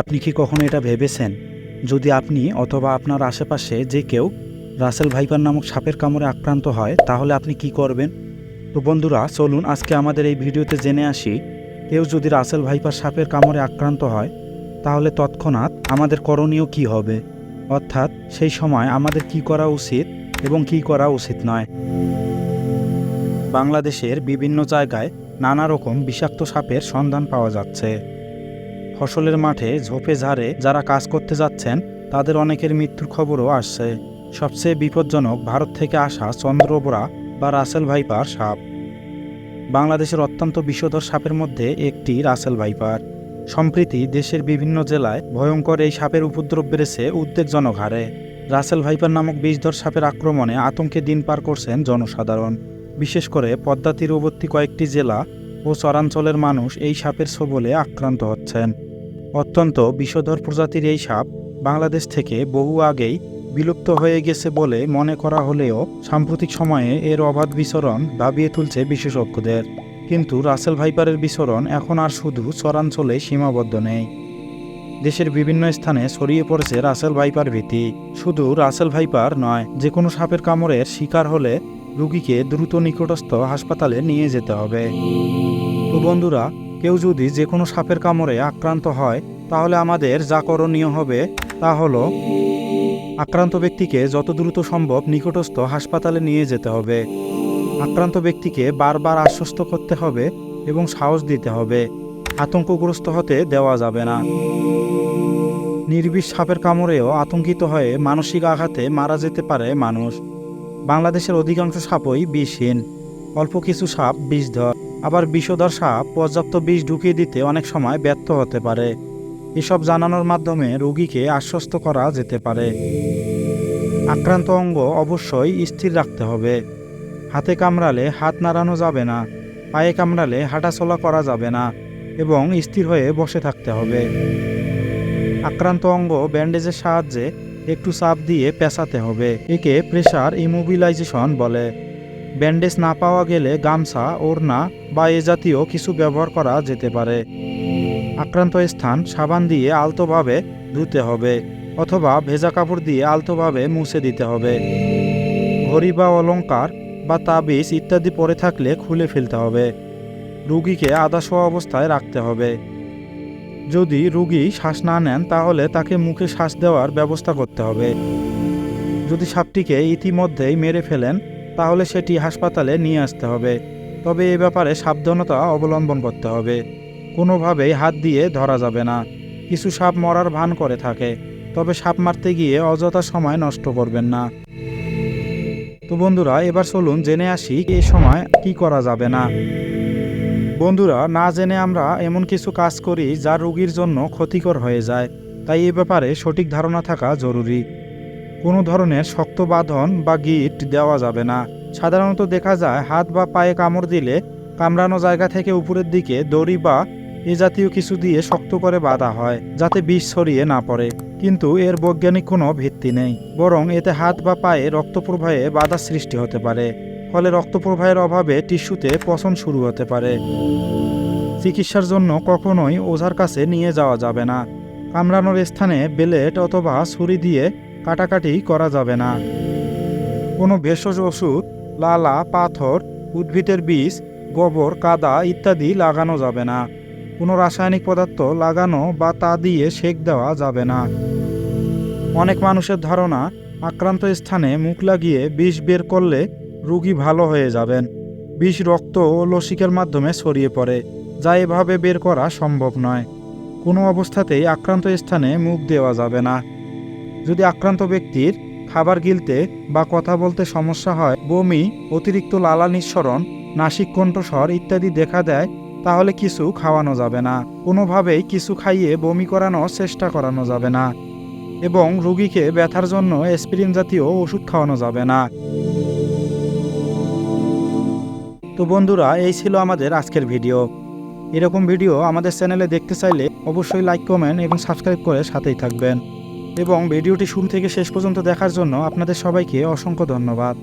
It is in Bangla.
আপনি কি কখনো এটা ভেবেছেন? যদি আপনি অথবা আপনার আশেপাশে যে কেউ রাসেল ভাইপার নামক সাপের কামড়ে আক্রান্ত হয়, তাহলে আপনি কি করবেন? তো বন্ধুরা, চলুন আজকে আমাদের এই ভিডিওতে জেনে আসি, কেউ যদি রাসেল ভাইপার সাপের কামড়ে আক্রান্ত হয়, তাহলে তৎক্ষণাৎ আমাদের করণীয় কি হবে? অর্থাৎ সেই সময় আমাদের কি করা উচিত এবং কি করা উচিত নয়। বাংলাদেশের বিভিন্ন জায়গায় নানা রকম বিষাক্ত সাপের সন্ধান পাওয়া যাচ্ছে। ফসলের মাঠে ঝোপে ঝাড়ে যারা কাজ করতে যাচ্ছেন, তাদের অনেকের মৃত্যুর খবরও আসছে। সবচেয়ে বিপজ্জনক ভারত থেকে আসা চন্দ্রবোরা বা রাসেল ভাইপার সাপ। বাংলাদেশের অত্যন্ত বিষধর সাপের মধ্যে একটি রাসেল ভাইপার। সম্প্রতি দেশের বিভিন্ন জেলায় ভয়ঙ্কর এই সাপের উপদ্রব বেড়েছে, উদ্বেগজনক হারে। রাসেল ভাইপার নামক বিষধর সাপের আক্রমণে আতঙ্কে দিন পার করছেন জনসাধারণ। বিশেষ করে পদ্মা তীরবর্তী কয়েকটি জেলা ও চরাঞ্চলের মানুষ এই সাপের সবলে আক্রান্ত হচ্ছেন। অত্যন্ত বিষধর প্রজাতির এই সাপ বাংলাদেশ থেকে বহু আগেই বিলুপ্ত হয়ে গেছে বলে মনে করা হলেও সাম্প্রতিক সময়ে এর অবাধ বিচরণ দাবিয়ে তুলছে বিশেষজ্ঞদের। কিন্তু রাসেল ভাইপারের বিচরণ এখন আর শুধু চরাঞ্চলে সীমাবদ্ধ নেই। দেশের বিভিন্ন স্থানে ছড়িয়ে পড়েছে রাসেল ভাইপার ভীতি। শুধু রাসেল ভাইপার নয় যে কোনো সাপের কামড়ের শিকার হলে রুগীকে দ্রুত নিকটস্থ হাসপাতালে নিয়ে যেতে হবে। তো বন্ধুরা, কেউ যদি যে কোনো সাপের কামড়ে আক্রান্ত হয়, তাহলে আমাদের যা করণীয় হবে তা হলো, আক্রান্ত ব্যক্তিকে যত দ্রুত সম্ভব নিকটস্থ হাসপাতালে নিয়ে যেতে হবে। আক্রান্ত ব্যক্তিকে বারবার আশ্বস্ত করতে হবে এবং সাহস দিতে হবে। আতঙ্কগ্রস্ত হতে দেওয়া যাবে না। নির্বিষ সাপের কামড়েও আতঙ্কিত হয়ে মানসিক আঘাতে মারা যেতে পারে মানুষ। বাংলাদেশের অধিকাংশ সাপই বিষহীন। অল্প কিছু সাপ বিষধর আবার বিষধর সাপ পর্যাপ্ত বিষ ঢুকিয়ে দিতে অনেক সময় ব্যর্থ হতে পারে। এসব জানানোর মাধ্যমে রোগীকে আশ্বস্ত করা যেতে পারে। আক্রান্ত অঙ্গ অবশ্যই স্থির রাখতে হবে। হাতে কামড়ালে হাত নাড়ানো যাবে না, পায়ে কামড়ালে হাঁটাচলা করা যাবে না এবং স্থির হয়ে বসে থাকতে হবে। আক্রান্ত অঙ্গ ব্যান্ডেজের সাহায্যে একটু চাপ দিয়ে পেঁচাতে হবে। একে প্রেশার ইমোবিলাইজেশন বলে। ব্যান্ডেজ না পাওয়া গেলে গামছা, ওড়না বা এ জাতীয় কিছু ব্যবহার করা যেতে পারে। আক্রান্ত স্থান, সাবান দিয়ে আলতোভাবে ধুতে হবে অথবা ভেজা কাপড় দিয়ে আলতোভাবে মুছে দিতে হবে। ঘড়ি বা অলংকার বা তাবিজ ইত্যাদি পরে থাকলে খুলে ফেলতে হবে। রুগীকে আদা শোয়া অবস্থায় রাখতে হবে। যদি রুগী শ্বাস না নেন, তাহলে তাকে মুখে শ্বাস দেওয়ার ব্যবস্থা করতে হবে। যদি সাপটিকে ইতিমধ্যেই মেরে ফেলেন, তাহলে সেটি হাসপাতালে নিয়ে আসতে হবে। তবে এ ব্যাপারে সাবধানতা অবলম্বন করতে হবে। কোনোভাবেই হাত দিয়ে ধরা যাবে না। কিছু সাপ মরার ভান করে থাকে, তবে সাপ মারতে গিয়ে অযথা সময় নষ্ট করবেন না। তো বন্ধুরা, এবার চলুন জেনে আসি এ সময় কি করা যাবে না। বন্ধুরা, না জেনে আমরা এমন কিছু কাজ করি যা রোগীর জন্য ক্ষতিকর হয়ে যায়। তাই এ ব্যাপারে সঠিক ধারণা থাকা জরুরি। কোনো ধরনের শক্ত বাঁধন বা গিট দেওয়া যাবে না। সাধারণত দেখা যায় হাত বা পায়ে কামড় দিলে কামড়ানো জায়গা থেকে উপরের দিকে দড়ি বা এ জাতীয় কিছু দিয়ে শক্ত করে বাঁধা হয়, যাতে বিষ ছড়িয়ে না পড়ে। কিন্তু এর বৈজ্ঞানিক কোনো ভিত্তি নেই, বরং এতে হাত বা পায়ে রক্ত প্রবাহে বাধা সৃষ্টি হতে পারে। ফলে রক্ত প্রবাহের অভাবে টিস্যুতে পচন শুরু হতে পারে। চিকিৎসার জন্য কখনোই ওঝার কাছে নিয়ে যাওয়া যাবে না। কামড়ানোর স্থানে বেলেট অথবা ছুরি দিয়ে কাটাকাটি করা যাবে না। কোনো ভেষজ ওষুধ, লালা, পাথর, উদ্ভিদের বীজ, গোবর, কাদা ইত্যাদি লাগানো যাবে না। কোনো রাসায়নিক পদার্থ লাগানো বা তা দিয়ে সেক দেওয়া যাবে না। অনেক মানুষের ধারণা, আক্রান্ত স্থানে মুখ লাগিয়ে বিষ বের করলে রোগী ভালো হয়ে যাবেন। বিষ, রক্ত ও লসিকের মাধ্যমে ছড়িয়ে পড়ে, যা এভাবে বের করা সম্ভব নয়। কোনো অবস্থাতেই আক্রান্ত স্থানে মুখ দেওয়া যাবে না। যদি আক্রান্ত ব্যক্তির খাবার গিলতে বা কথা বলতে সমস্যা হয়, বমি, অতিরিক্ত লালা নিঃসরণ, নাসিক কণ্ঠস্বর ইত্যাদি দেখা দেয়, তাহলে কিছু খাওয়ানো যাবে না। কোনোভাবেই কিছু খাইয়ে বমি করানোর চেষ্টা করানো যাবে না। এবং রোগীকে ব্যথার জন্য অ্যাসপিরিন জাতীয় ওষুধ খাওয়ানো যাবে না। তো বন্ধুরা, এই ছিল আমাদের আজকের ভিডিও। এরকম ভিডিও আমাদের চ্যানেলে দেখতে চাইলে অবশ্যই লাইক, কমেন্ট এবং সাবস্ক্রাইব করে সাথেই থাকবেন। এবং ভিডিওটি শুরু থেকে শেষ পর্যন্ত দেখার জন্য আপনাদের সবাইকে অসংখ্য ধন্যবাদ।